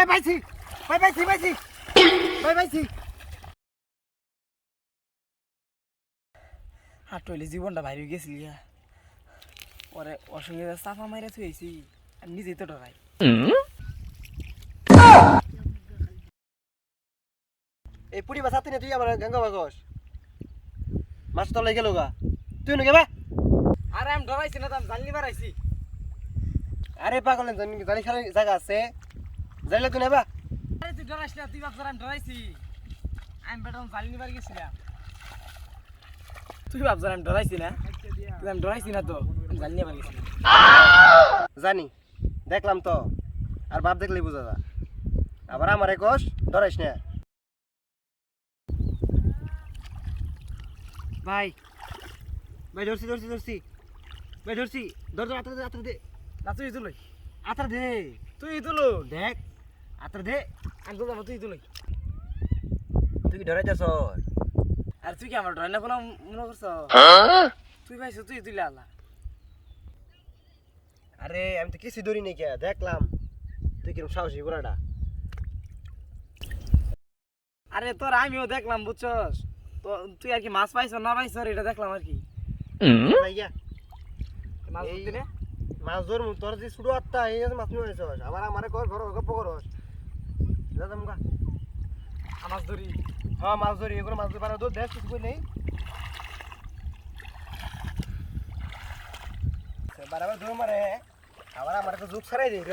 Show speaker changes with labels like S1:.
S1: এই পাইছি পাই পাইছি পাইছি। পাই পাইছি।
S2: হাঁটলে জীবনটা বাইরে গেছিল গিয়া পরে ওর সঙ্গে চাপা মাইরা থুয়েছি আর নিজেই তো ডরাই।
S1: এই পুরি বা সাথে তুই আমার গঙ্গা বাগস। মাছ তলাই গেল গা। তুই নাকি বা?
S2: আরে আমি ডরাইছি না তো আমি জানলি বাড়াইছি
S1: আরে পাগল জানি জানি খালি জায়গা আছে। জানিলে তুই নেবা।
S2: আরে তুই ডরাইস না তুই ভাবছ আমি ডরাইছি। আমি বেটা জানলি বাড়ি গেছিলাম। তুই ভাবছ আমি ডরাইছি না? তুই আমি ডরাইছি না তো আমি গেছিলাম।
S1: জানি দেখলাম তো আর বাপ দেখলেই বোঝা যা আবার আমার একস ডরাইস না। ভাই ভাই ধরছি ধরছি ধরছি। ভাই ধরছি ধর ধর আত্রা দে আত্রা দে।
S2: না তুই তুলই
S1: আত্রা দে।
S2: তুই তুলো
S1: দেখ আত্রা দে।
S2: তো যাব তুই তুলই
S1: তুই কি ডরাই যাস
S2: আর তুই কি আমার ডরাই না কোনো মনে করছ? তুই ভাইছ তুই তুলে আল্লাহ।
S1: আরে আমি তো কিছু ধরি নাই কে দেখলাম। তুই কিরম সাহসী গোড়াটা
S2: আরে তোর আমিও দেখলাম বুঝছস? তো তুই আর কি মাছ পাইছ না পাইছ এটা দেখলাম আর কি।
S1: ভাইয়া।
S2: মাছ ধরতে
S1: মাছ ধরমু তোর যে শুরু আত্মা এই মাছ নিয়ে আবার আমারে কর ঘর গপ্প করস
S2: মাছ ধরি।
S1: হ্যাঁ মাছ ধরি। এগুলো মাছ ধরি পারা দূর দেখ কিছু নেই বারবার ধরে মারে। আবার আমার একটা যুগ ছাড়াই দিই